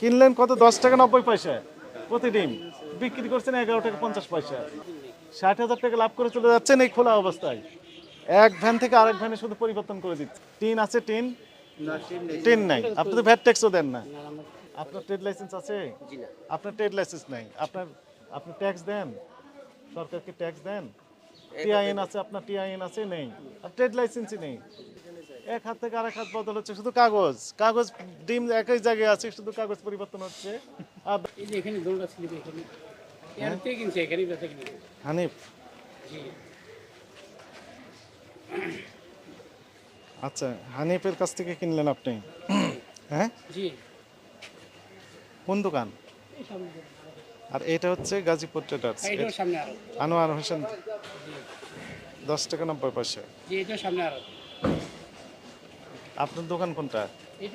কিনলেন কত? দশ টাকা নব্বই পয়সা। প্রতি ডিম বিক্রি করছেন এগারো টাকা পঞ্চাশ পয়সা। ষাট হাজার টাকা লাভ করে চলে যাচ্ছেন এই খোলা অবস্থায়। এক ভ্যান থেকে আরেক ভ্যানে শুধু পরিবর্তন করে দিচ্ছে। টিন আছে টিন? টিন নাই। আপনি তো ভ্যাট ট্যাক্সও দেন না। আপনার ট্রেড লাইসেন্স আছে? আপনার ট্রেড লাইসেন্স নাই। আপনার আপনি ট্যাক্স দেন? সরকারকে ট্যাক্স দেন? টিআইএন আছে আপনার টিআইএন আছে? নেই। আর ট্রেড লাইসেন্সই নেই। এক হাত থেকে আরেক হাত বদল হচ্ছে শুধু কাগজ। কাগজ ডিম একই জায়গায় আছে শুধু কাগজ পরিবর্তন হচ্ছে। আর এই যে এখানে দোলটা ছিল এখানে। এর থেকে কিনছে এখানে বেচা কিনে। হানিফ? আচ্ছা হানিফের কাছ থেকে কিনলেন আপনি? হ্যাঁ? জি। কোন দোকান? আর এটা হচ্ছে গাজীপুর ট্রেডার্স সামনে আরও। আনোয়ার হোসেন দশ টাকা নব্বই পয়সা। জি এটাও সামনে আরও। আপনার দোকান কোনটা?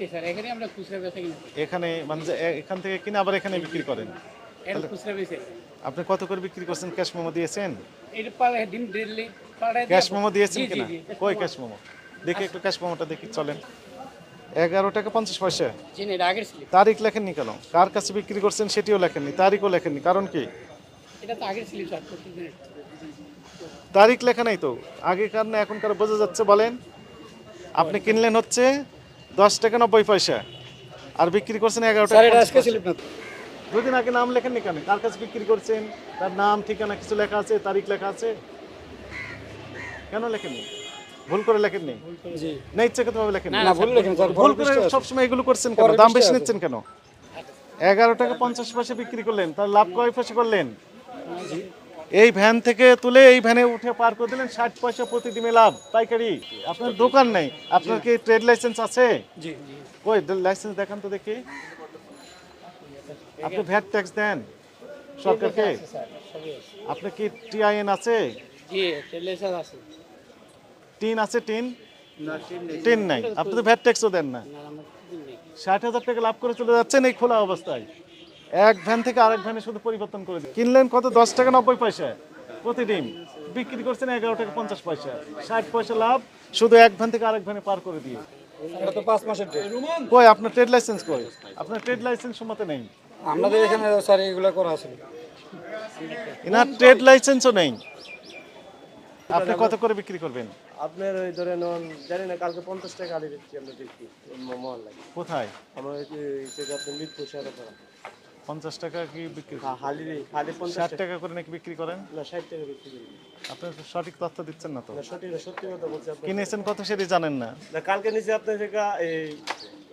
স্যার এখানে আমরা খুচরা বেচা কিনে। এখানে মানে যে এ- এখান থেকে কিনে আবার এখানে বিক্রি করেন। এটা খুচরা বেচে। আপনি কত করে বিক্রি করছেন? ক্যাশ মোমো দিয়েছেন? এটা পাড়া ডিম ডেলি পাড়ায় ক্যাশ মোমো দিয়েছেন কিনা? কই ক্যাশ মোমো? দেখি একটু ক্যাশ মোমোটা দেখি চলেন। এগারো টাকা পঞ্চাশ পয়সা। জি এটা আগের স্লিপ। তারিখ লেখেননি কেন? কার কাছে বিক্রি করছেন সেটিও লেখেননি তারিখও লেখেননি কারণ কি? এটা তো আগের স্লিপ স্যার প্রতিদিনের তারিখ লেখা নাই তো। আগেকার না এখনকার বোঝা যাচ্ছে বলেন। আপনি কিনলেন হচ্ছে দশ টাকা নব্বই পয়সা আর বিক্রি করছেন এগারো টাকা। দুদিন আগে নাম লেখেননি কেন? কার কাছে বিক্রি করছেন? তার নাম ঠিকানা কিছু লেখা আছে? তারিখ লেখা আছে? কেন লেখেননি? ভুল করে লেখেননি? জি। না ইচ্ছাকৃতভাবে লেখেননি। না ভুল লেখেন ভুল করে সবসময় এগুলো করছেন কেন? দাম বেশি নিচ্ছেন কেন? এগারো টাকা পঞ্চাশ পয়সা বিক্রি করলেন তার লাভ কয় পয়সা করলেন? এই ভ্যান থেকে তুলে এই ভ্যানে উঠে পার করে দিলেন ষাট পয়সা প্রতি ডিমে লাভ। পাইকারি। আপনার দোকান নেই। আপনার কি ট্রেড লাইসেন্স আছে? কই লাইসেন্স দেখান তো দেখি। আপনি ভ্যাট ট্যাক্স দেন সরকারকে। আপনার কি টিআইএন আছে? টিন আছে টিন? টিন নাই। আপনি তো ভ্যাট ট্যাক্সও দেন না। ষাট হাজার টাকা লাভ করে চলে যাচ্ছেন এই খোলা অবস্থায়। এক ভ্যান থেকে আরেক ভ্যানে শুধু পরিবর্তন করে দিন কিনলেন কত? দশ টাকা নব্বই পয়সা। প্রতি ডিম বিক্রি করছেন এগারো টাকা পঞ্চাশ পয়সা। ষাট পয়সা লাভ শুধু এক ভ্যান থেকে আরেক ভ্যানে পার করে দিয়ে। এটা তো পাঁচ মাসের কই আপনার ট্রেড লাইসেন্স কই? আপনার ট্রেড লাইসেন্স নেই। আমাদের এখানে স্যার এগুলো করা আছে। এনার ট্রেড লাইসেন্সও নেই। আপনি কত করে বিক্রি করবেন? আপনার ওই ধরে নেন জানি না কালকে পঞ্চাশ টাকা আলি দিচ্ছি আমরা দেখছি। মহল্লায় কোথায়? আমরা আপনার পঞ্চাশ টাকা কি বিক্রি হা- হালি হালি পঞ্চাশ ষাট টাকা। করে নাকি বিক্রি করেন? না ষাট টাকা বিক্রি করি। আপনি তো সঠিক তথ্য দিচ্ছেন না তো। না সত্যি সত্যি কথা বলছি কিনেছেন কত সেটি জানেন না। না কালকে নিচে আপনার এই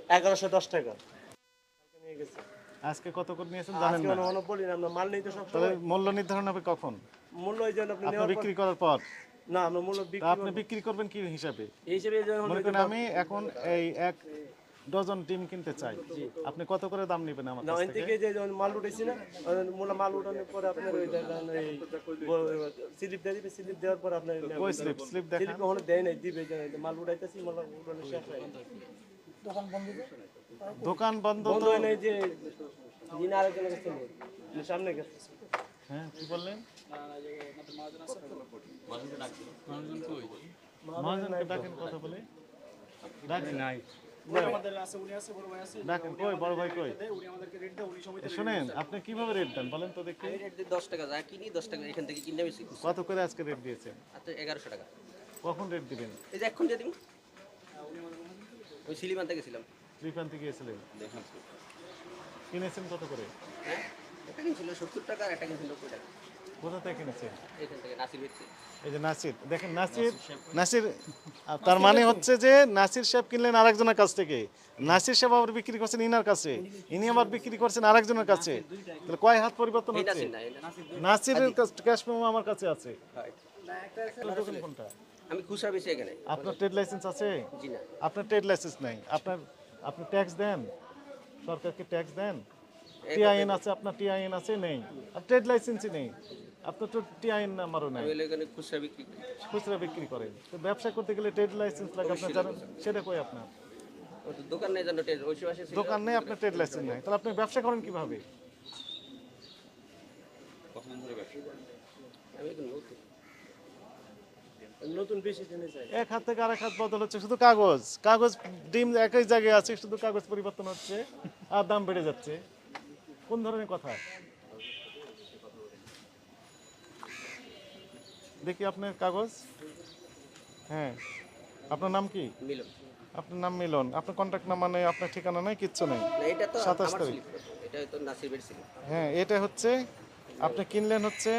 এগারোশো দশ টাকা। কালকে নিয়ে গেছে। আজকে কত করে নিয়েছেন জানেন না। বলি না আমরা মাল নেই তো সব তাহলে মূল্য নির্ধারণ হবে কখন? মূল্য জন্য আপনি বিক্রি করার পর। না আমরা মূল্য বিক্রি আপনি বিক্রি করবেন কি হিসাবে? এই হিসেবে মনে করেন আমি এখন এই এক ডজন ডিম কিনতে চাই। আপনি কত করে দাম নেবেন আমার না কাছ থেকে যে মাল উঠেছি না মূল্য মাল উঠানোর পরে আপনার ওই স্লিপ দিয়ে দিবে স্লিপ দেওয়ার পর আপনার কই স্লিপ? স্লিপ দেখান। স্লিপ কখনো দেয় নাই দিবে যে মাল উঠাইতেছি মাল উঠানো শেষ হয় দোকান বন্ধ বন্ধ তো হয় নাই যে দিন নেই মানে সামনে গেছে। হ্যাঁ কি বললেন? মহাজনকে ডাকেন কথা বলে। ডাকেন কই শুনেন আপনি কীভাবে রেট দেন বলেন তো দেখি। দশ টাকা যা কিনি দশ টাকা এখান থেকে কিনে বেশি কত করে আজকে রেট দিয়েছেন? আর এগারোশো টাকা। কখন রেট দিবেন? এই যে এখন দিয়ে দিন। ওই সিলিমানতে গেছিলাম। ত্রিপান্তি গিয়েছিলেন কিনেছেন কত করে? হ্যাঁ একটা কিনছিল সত্তর টাকা আর একটা কিনছিল নব্বই টাকা। কোথা থেকে কিনেছেন এই যে নাসির দেখেন নাসির নাসির তার মানে হচ্ছে যে নাসির সাহেব কিনলেন আরেকজনের কাছ থেকে। নাসির সাহেব আবার বিক্রি করছেন ইনার কাছে। ইনি আবার বিক্রি করছেন আরেকজনের কাছে। তাহলে কয় হাত পরিবর্তন হচ্ছে? নাসিরের ক্যাশ মেমো আমার কাছে আছে। আপনার কোনটা? আমি খুচরা বেশি এখানে। আপনার ট্রেড লাইসেন্স আছে? জি না। আপনার ট্রেড লাইসেন্স নাই। আপনার আপনি ট্যাক্স দেন? সরকারকে ট্যাক্স দেন? টিআইএন আছে আপনার টিআইএন আছে? নেই। আর ট্রেড লাইসেন্সই নেই। আপনার তো টিআইএন নাম্বারও নাই। এখানে খুচরা বিক্রি করি। খুচরা বিক্রি করেন। তো ব্যবসা করতে গেলে ট্রেড লাইসেন্স লাগে আপনার জানেন সেটা কই আপনার? দোকান নেই জানো ওই পাশে দোকান নেই আপনার ট্রেড লাইসেন্স নাই। তাহলে আপনি ব্যবসা করেন কীভাবে? আমি এখন নতুন। নতুন বেশি দিনে চাই এক হাত থেকে আরেক হাত বদল হচ্ছে শুধু কাগজ। কাগজ ডিম একই জায়গায় আছে শুধু কাগজ পরিবর্তন হচ্ছে আর দাম বেড়ে যাচ্ছে। কোন ধরনের কথা? দেখি আপনার কাগজ। হ্যাঁ। আপনার নাম কি? মিলন। আপনার নাম মিলন। আপনার কন্ট্যাক্ট নাম্বার নেই আপনার ঠিকানা নেই কিচ্ছু নেই। সাতাশ তারিখ। হ্যাঁ এটা হচ্ছে আপনি কিনলেন হচ্ছে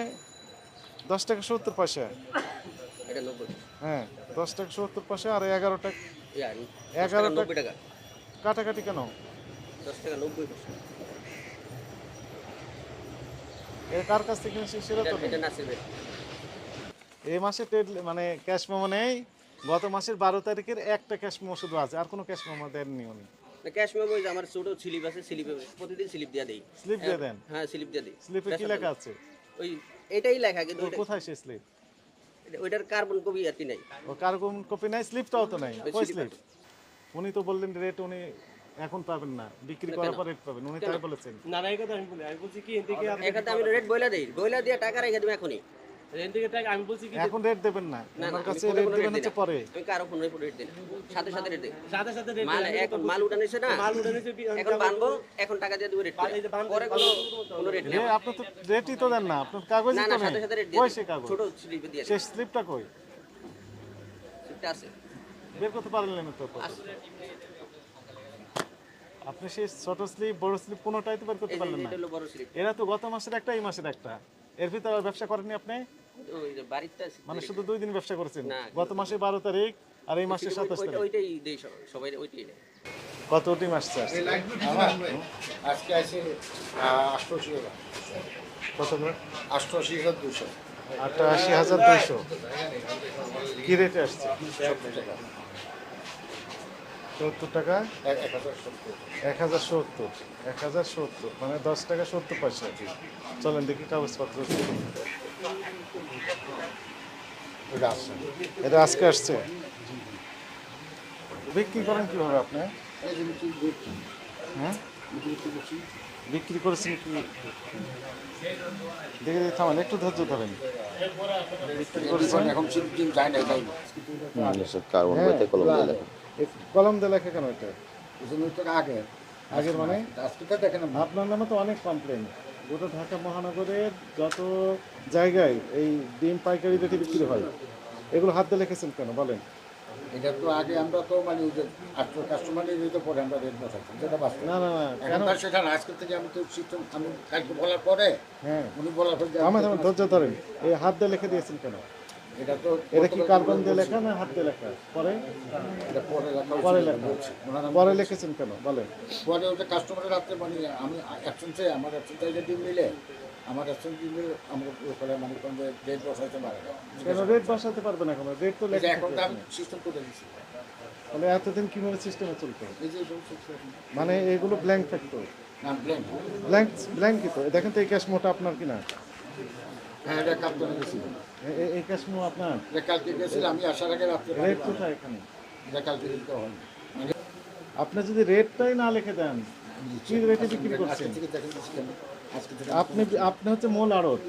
দশ টাকা সত্তর পয়সা। হ্যাঁ দশ টাকা সত্তর পয়সা আর এগারো টাকা। এগারো টাকা কাটাকাটি কেন? দশ টাকা নব্বই পয়সা। এর কার কাছ থেকে কিনেছি সেটা তো এই মাসে ট্রেড মানে ক্যাশ মেমো নেই। গত মাসের বারো তারিখের একটা ক্যাশ মেমো শুধু আছে আর কোনো ক্যাশ মেমো দেননি উনি। ক্যাশ মেমো আমার ছোট স্লিপ আছে স্লিপে প্রতিদিন স্লিপ দিয়ে দেই। স্লিপ দিয়ে দেন? হ্যাঁ স্লিপ দিয়ে দেই। স্লিপে কি লেখা আছে? ওই এটাই লেখা কিন্তু কোথায় সেই স্লিপ ওইটার কার্বন কপি আর কি নাই। ও কপি নাই স্লিপটাও তো নাই। ওই স্লিপ উনি তো বললেন রেট উনি এখন পাবেন না বিক্রি করার পর রেট পাবেন উনি তাই বলেছেন। না না এই কথা আমি বলি আমি বলছি কি এন থেকে আপনি এখানে আমি রেট বইলা দেই বইলা দিয়ে টাকা রেখে দেবো এখনই। এন টাকা আমি বলছি কি এখন রেট দেবেন না। না, আমার কাছে রেট দেবেন হচ্ছে পরে। আমি কারও ফোন রেট দিই না। সাথে সাথে রেট দিই। সাথে সাথে রেট মাল এখন মাল উঠানো হয়েছে না মাল উঠে নিয়েছে এখন বানবো এখন টাকা দিয়ে দেবো রেট এই যে বানতে- পরে কোনো কোনো রেট নেই আপনি তো রেটই তো দেন না আপনার কাগজই না না সাথে সাথে রেট দিয়ে কই সে কাগজ? ছোট স্লিপে দিয়ে সেই স্লিপটা কই? স্লিপটা আছে। বের করতে পারলেন না তো আপনি সেই ছোট স্লিপ বড় স্লিপ কোনোটাই তো বের করতে পারলেন না। এরা তো গত মাসের একটা এই মাসের একটা। এর ভিতরে আর ব্যবসা করেননি আপনি? ওই যে বাড়িতে আছে মানে শুধু দুই দিন ব্যবসা করেছেন? না, গত মাসে বারো তারিখ আর এই মাসে সাতাশ তারিখ। ওইটাই দেই সব- সবাই ওইটাই কত টিম আসছে আজকে আছে আষ্টআশি হাজার কত আষ্টআশি হাজার দুশো। আটাশি হাজার দুইশো কি রেটে আসছে? সত্তর টাকা? এক এক হাজার সত্তর। এক হাজার সত্তর। এক হাজার সত্তর মানে দশ টাকা সত্তর পয়সা চলেন দেখি কাগজপত্র এটা আজকে আসছে। বিক্রি করেন কীভাবে আপনি? বিক্রি হ্যাঁ? বিক্রি করেছেন কি? দেখে দেখে থামান একটু ধৈর্য ধরেন। বিক্রি করেছেন এখন যায় না কলম দিয়ে লেখা কেন এটা? আগে। আগের মানে? দেখেন আপনার নামে তো অনেক কমপ্লেন গোটা ঢাকা মহানগরের যত জায়গায় এই ডিম পাইকারি রেটে বিক্রি হয় এগুলো হাত দিয়ে লিখেছেন কেন? বলেন। এটা তো আগে আমরা তো মানে আটশো কাস্টমারের পরে আমরা রেট বসাচ্ছি যেটা বাস্তব। না না না সেটা থেকে আমি তো সিস্টেম আমি কালকে বলার পরে হ্যাঁ। উনি বলার পরে আমার ধৈর্য ধরেন। এই হাত দিয়ে লিখে দিয়েছেন কেন? এটা তো এটা কি কার্বন দিয়ে লেখা না হাত দিয়ে লেখা? পরে? এটা পরে লেখা পরে লিখেছেন কেন? বলেন। পরে ওটা কাস্টমারের হাতে মানে আমি অ্যাকশন চাই আমার অ্যাকশন চাই যে ডিম মিলে আমার অ্যাকশন ডিম মিলে আমাকে ওখানে মানে কোন রেট বসাইতে পারে না। কেন রেট বসাতে পারবেন এখন? রেট তো লেখা এখন আমি সিস্টেম করে দিচ্ছি তাহলে এতদিন কীভাবে সিস্টেমে চলতো? মানে এগুলো ব্ল্যাঙ্ক থাকতো। না ব্ল্যাঙ্ক ব্ল্যাঙ্ক ব্ল্যাঙ্কই তো? দেখেন তো এই ক্যাশ মোটা আপনার কিনা? হ্যাঁ এটা কাপ্তানে গেছিল এ- এ- এই ক্যাশ আপনার? এটা কালকে গেছিল আমি আসার আগে রাত্রে রেট কোথায় এখানে? এটা কালকে দিতে হয়নি আপনি যদি রেটটাই না লিখে দেন কি রেটে বিক্রি করছেন? আপনি আপনি হচ্ছে মূল আড়ত।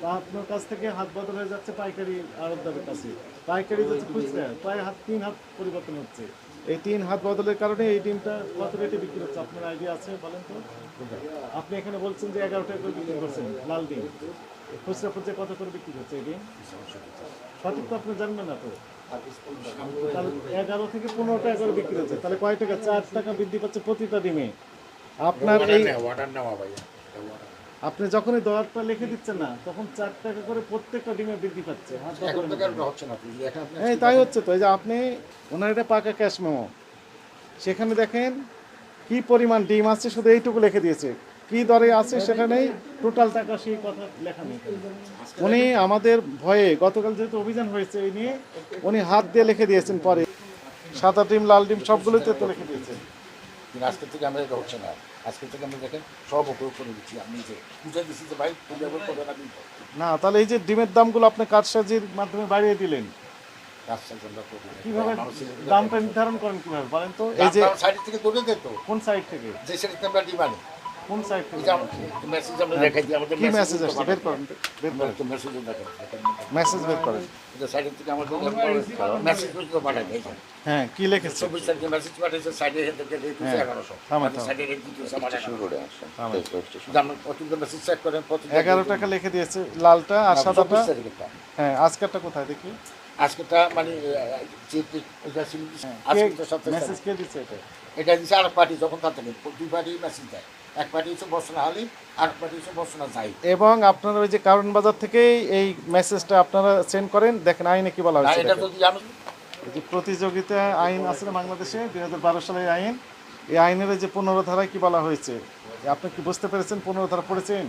তা আপনার কাছ থেকে হাত বদল হয়ে যাচ্ছে পাইকারি আড়তদারের কাছে। পাইকারি যাচ্ছে খুচরা প্রায় হাত তিন হাত পরিবর্তন হচ্ছে। এই তিন হাত বদলের কারণে এই ডিমটা কত রেটে বিক্রি হচ্ছে? আপনার আইডিয়া আছে বলেন তো? আপনি এখানে বলছেন যে এগারো টাকা করে বিক্রি করছেন, লাল ডিম। খুচরা খুচরা কত করে বিক্রি করছে এই ডিম? সঠিক তো আপনি জানবেন না তো। এগারো থেকে পনেরো টাকা করে বিক্রি হচ্ছে। তাহলে কয় টাকা? চার টাকা বৃদ্ধি পাচ্ছে প্রতিটা ডিমে। আপনার এই ওয়াটার নেওয়া ভাই আপনি যখন যখনই দরটা লিখে দিচ্ছেন না তখন চার টাকা করে প্রত্যেকটা ডিমে বৃদ্ধি পাচ্ছে। এই তাই হচ্ছে তো এই যে আপনি ওনার এটা পাকা ক্যাশ মেমো। সেখানে দেখেন কি পরিমাণ ডিম আছে শুধু এইটুকু লিখে দিয়েছে। কি দরে আছে সেটা নেই টোটাল টাকা সেই কথা লেখা নেই উনি আমাদের ভয়ে গতকাল যেহেতু অভিযান হয়েছে এই নিয়ে উনি হাত দিয়ে লিখে দিয়েছেন পরে। সাদা ডিম লাল ডিম সবগুলোতে তো লিখে দিয়েছেন। আজকে থেকে আমরা এটা হচ্ছে না। আজকে থেকে আমরা দেখেন সব উপয়োগ করে দিচ্ছি আমি যে বুঝে দিচ্ছি যে ভাই তুমি ব্যবহার করবে না না তাহলে এই যে ডিমের দামগুলো আপনি কাঠসাজির মাধ্যমে বাড়িয়ে দিলেন। করি কীভাবে দামটা নির্ধারণ করেন কীভাবে? বলেন তো এই যে সাইড থেকে দৌড়ে যেত কোন সাইড থেকে? যে সাইড থেকে আমরা ডিম আনি। কোন সাইড থেকে? মেসেজ আমরা দেখাই দিই আমাদের কি মেসেজ আসছে? বের করেন তো, বের করেন। মেসেজ বের করেন। এটা থেকে আমাদের মেসেজ তো পাঠাই হ্যাঁ কি লিখেছে? চব্বিশ তারিখে মেসেজ পাঠিয়েছে হেঁটে এগারোশো। শুরু করে প্রতিদিন মেসেজ চেক করেন এগারো টাকা লিখে দিয়েছে লালটা আর সাদাটা? হ্যাঁ আজকেরটা কোথায় দেখি? আজকেটা মানে মেসেজ কে দিচ্ছে এটা? এটা দিচ্ছে আর পার্টি যখন তার থেকে দুই পার্টি মেসেজ দেয়। এক পার্টি হচ্ছে বর্ষনা হালি আর পার্টি হচ্ছে বর্ষনা যাই এবং আপনারা ওই যে কারণ বাজার থেকেই এই মেসেজটা আপনারা সেন্ড করেন দেখেন আইনে কি বলা হয়েছে এটা যদি জানো যে প্রতিযোগিতা আইন আছে বাংলাদেশে দুই হাজার বারো সালের আইন এই আইনের যে পনেরো ধারায় কি বলা হয়েছে? আপনি কি বুঝতে পেরেছেন পনেরো ধারা পড়েছেন?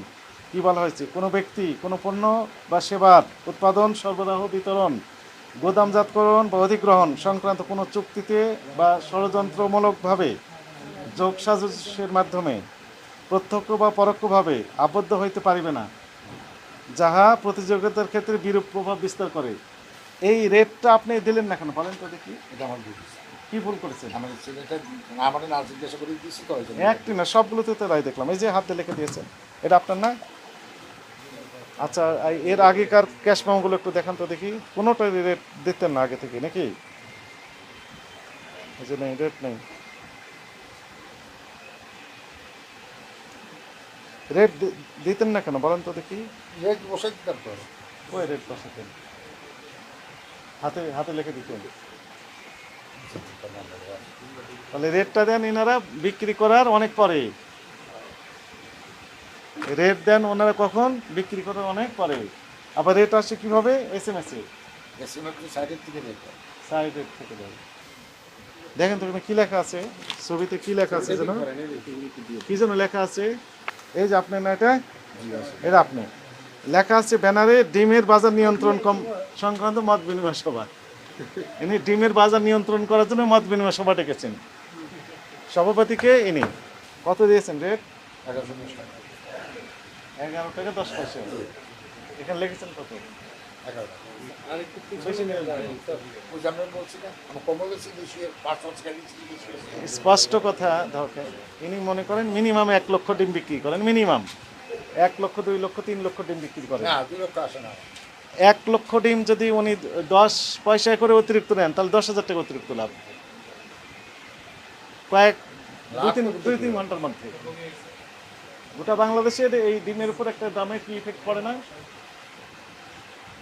কি বলা হয়েছে? কোনো ব্যক্তি কোনো পণ্য বা সেবার উৎপাদন সরবরাহ বিতরণ গোদামজাতকরণ বা অধিগ্রহণ সংক্রান্ত কোনো চুক্তিতে বা ষড়যন্ত্রমূলকভাবে যোগসাজসের মাধ্যমে প্রত্যক্ষ বা পরোক্ষভাবে আবদ্ধ হইতে পারিবে না। যাহা প্রতিযোগিতার ক্ষেত্রে বিরূপ প্রভাব বিস্তার করে। এই রেটটা আপনি দিলেন না কেন? বলেন তো দেখি। এটা আমার ভুল কি ভুল করেছেন? আমাদের ছেলেটা না জিজ্ঞাসা করে দিচ্ছি তো একটি না সবগুলোতে তো রায় দেখলাম। এই যে হাতে লিখে দিয়েছেন। এটা আপনার না? আচ্ছা এর আগেকার ক্যাশ মেমোগুলো একটু দেখান তো দেখি। কোনোটাই রেট দিতেন না আগে থেকে নাকি? এই যে নেই রেট নেই। রেট দিতেন না কেন? বলেন তো দেখি। রেট বসাই দিতাম তো। ওই রেট বসাতেন? হাতে হাতে লিখে দিতেন। তাহলে রেটটা দেন এনারা বিক্রি করার অনেক পরে। রেট দেন ওনারা কখন? বিক্রি করার অনেক পরে। আবার রেট আসে কীভাবে? এস এম এস এ এসিমের সাইডের থেকে রেট সাইড থেকে দেয় দেখেন তো এখানে কি লেখা আছে? ছবিতে কি লেখা আছে যেন? কি যেন লেখা আছে? এই যে আপনি না এটা এটা আপনি। লেখা আছে ব্যানারে ডিমের বাজার নিয়ন্ত্রণ কম সংক্রান্ত মত বিনিময় সভা। ইনি ডিমের বাজার নিয়ন্ত্রণ করার জন্য মত বিনিময় সভা ডেকেছেন। সভাপতিকে ইনি। কত দিয়েছেন রেট? এগারো টাকা দশ পয়সা। এখানে লিখেছেন কত? স্পষ্ট কথা ধরকে ইনি মনে করেন মিনিমাম এক লক্ষ ডিম বিক্রি করেন মিনিমাম এক লক্ষ দুই লক্ষ তিন লক্ষ ডিম বিক্রি করেন। এক লক্ষ ডিম যদি উনি দশ পয়সায় করে অতিরিক্ত নেন তাহলে দশ হাজার টাকা অতিরিক্ত লাভ। কয়েক দুই তিন দুই তিন ঘণ্টার মধ্যে। গোটা বাংলাদেশের এই ডিমের উপর একটা দামে কি ইফেক্ট পড়ে না এত লাভ তো করবে তো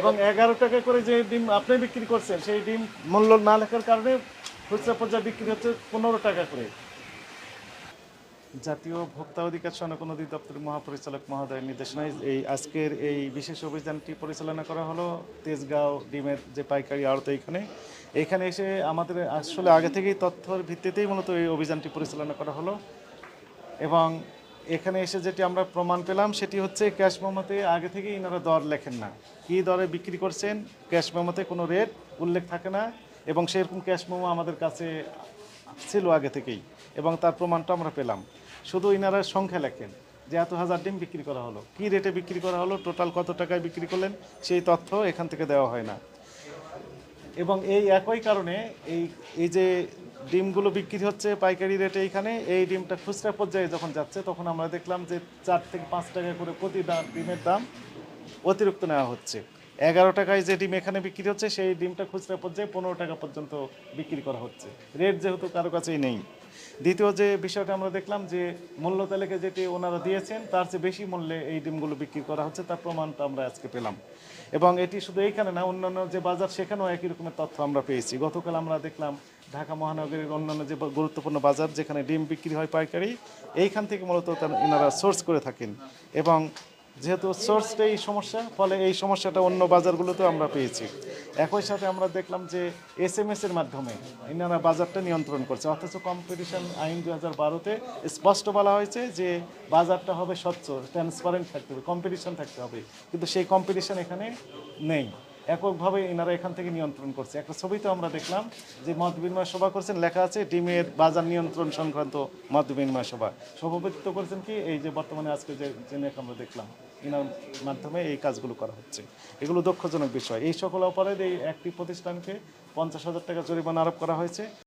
এবং এগারো টাকা করে যে ডিম আপনি বিক্রি করছেন সেই ডিম মূল্য না লেখার কারণে খুচরা পর্যায়ে বিক্রি হচ্ছে পনেরো টাকা করে। জাতীয় ভোক্তা অধিকার সনকন অধিদপ্তরের মহাপরিচালক মহোদয়ের নির্দেশনায় এই আজকের এই বিশেষ অভিযানটি পরিচালনা করা হলো তেজগাঁও ডিমের যে পাইকারি আড়ত এইখানে এইখানে এসে আমাদের আসলে আগে থেকেই তথ্যর ভিত্তিতেই মূলত এই অভিযানটি পরিচালনা করা হলো। এবং এখানে এসে যেটি আমরা প্রমাণ পেলাম, সেটি হচ্ছে ক্যাশ মেমোতে আগে থেকেই ইনারা দর লেখেন না। কী দরে বিক্রি করছেন, ক্যাশ মেমোতে কোনো রেট উল্লেখ থাকে না, এবং সেরকম ক্যাশ মেমো আমাদের কাছে ছিল আগে থেকেই, এবং তার প্রমাণটা আমরা পেলাম। শুধু ইনারা সংখ্যা লেখেন যে এত হাজার ডিম বিক্রি করা হলো। কী রেটে বিক্রি করা হলো, টোটাল কত টাকায় বিক্রি করলেন, সেই তথ্য এখান থেকে দেওয়া হয় না। এবং এই একই কারণে এই এই যে ডিমগুলো বিক্রি হচ্ছে পাইকারি রেটে এইখানে এই ডিমটা খুচরা পর্যায়ে যখন যাচ্ছে, তখন আমরা দেখলাম যে চার থেকে পাঁচ টাকা করে প্রতি দাম ডিমের দাম অতিরিক্ত নেওয়া হচ্ছে। এগারো টাকায় যে ডিম এখানে বিক্রি হচ্ছে, সেই ডিমটা খুচরা পর্যায়ে পনেরো টাকা পর্যন্ত বিক্রি করা হচ্ছে। রেট যেহেতু কারও কাছেই নেই। দ্বিতীয় যে বিষয়টা আমরা দেখলাম যে মূল্য তালিকা যেটি ওনারা দিয়েছেন, তার চেয়ে বেশি মূল্যে এই ডিমগুলো বিক্রি করা হচ্ছে, তার প্রমাণটা আমরা আজকে পেলাম। এবং এটি শুধু এইখানে না, অন্যান্য যে বাজার, সেখানেও একই রকমের তথ্য আমরা পেয়েছি। গতকাল আমরা দেখলাম ঢাকা মহানগরীর অন্যান্য যে গুরুত্বপূর্ণ বাজার যেখানে ডিম বিক্রি হয় পাইকারি, এইখান থেকে মূলত এনারা সোর্স করে থাকেন। এবং যেহেতু সোর্সটাই সমস্যা, ফলে এই সমস্যাটা অন্য বাজারগুলোতেও আমরা পেয়েছি। একই সাথে আমরা দেখলাম যে এস এম এর মাধ্যমে এনারা বাজারটা নিয়ন্ত্রণ করছে। অথচ কম্পিটিশন আইন দু হাজার বারোতে স্পষ্ট বলা হয়েছে যে বাজারটা হবে স্বচ্ছ ট্রান্সপারেন্ট থাকতে হবে কম্পিটিশন থাকতে হবে। কিন্তু সেই কম্পিটিশন এখানে নেই। এককভাবে এনারা এখান থেকে নিয়ন্ত্রণ করছে। একটা ছবি তো আমরা দেখলাম যে মত বিনিময় সভা করছেন, লেখা আছে, ডিমের বাজার নিয়ন্ত্রণ সংক্রান্ত মত বিনিময় সভা। সভাপতিত্ব করেছেন কি? এই যে বর্তমানে আজকে যে জেনে আমরা দেখলাম এনার মাধ্যমে এই কাজগুলো করা হচ্ছে। এগুলো দক্ষজনক বিষয়। এই সকল অপরাধ এই একটি প্রতিষ্ঠানকে পঞ্চাশ হাজার টাকা জরিমানা আরোপ করা হয়েছে।